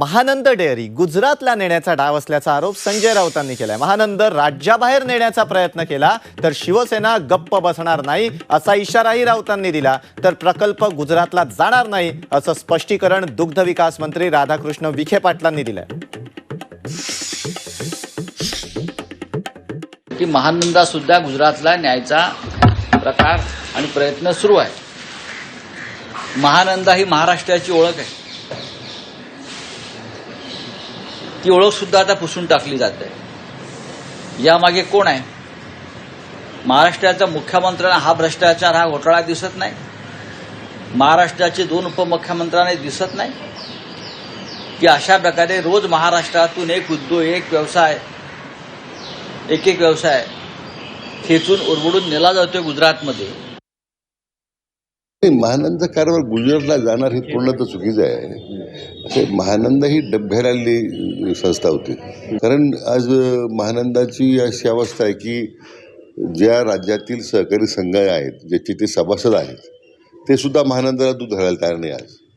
Mahanand dairy गुजरातला नेण्याचा डाव असल्याचा आरोप संजय राऊतांनी केलाय. महानंद राज्याबाहेर नेण्याचा प्रयत्न केला तर शिवसेना गप्प बसणार नाही असा इशाराही राऊतांनी दिला. तर प्रकल्प गुजरातला जाणार नाही असं स्पष्टीकरण दुग्ध विकास मंत्री राधाकृष्ण विखे पाटलांनी दिलंय. की महानंदा सुद्धा गुजरातला न्यायचा प्रकार आणि प्रयत्न सुरू आहे. महानंदा ही महाराष्ट्राची ओळख आहे. ती ओळख सुद्धा आता पुसून टाकली जाते यामागे कोण आहे? महाराष्ट्राच्या मुख्यमंत्र्यांना हा भ्रष्टाचार हा घोटाळा दिसत नाही. महाराष्ट्राचे दोन उपमुख्यमंत्र्यांना दिसत नाही. की अशा प्रकारे रोज महाराष्ट्रातून एक उद्योग एक व्यवसाय एक एक व्यवसाय खेचून उरबडून नेला जातोय गुजरातमध्ये. महानंद कारभार गुजरातला जाणार हे पूर्ण तर चुकीचं आहे. असे महानंद ही डब्यावर संस्था होती. कारण आज महानंदाची अशी अवस्था आहे की ज्या राज्यातील सहकारी संघ आहेत ज्याचे ते सभासद आहेत ते सुद्धा महानंदाला दूध घालायला तयार नाही आज.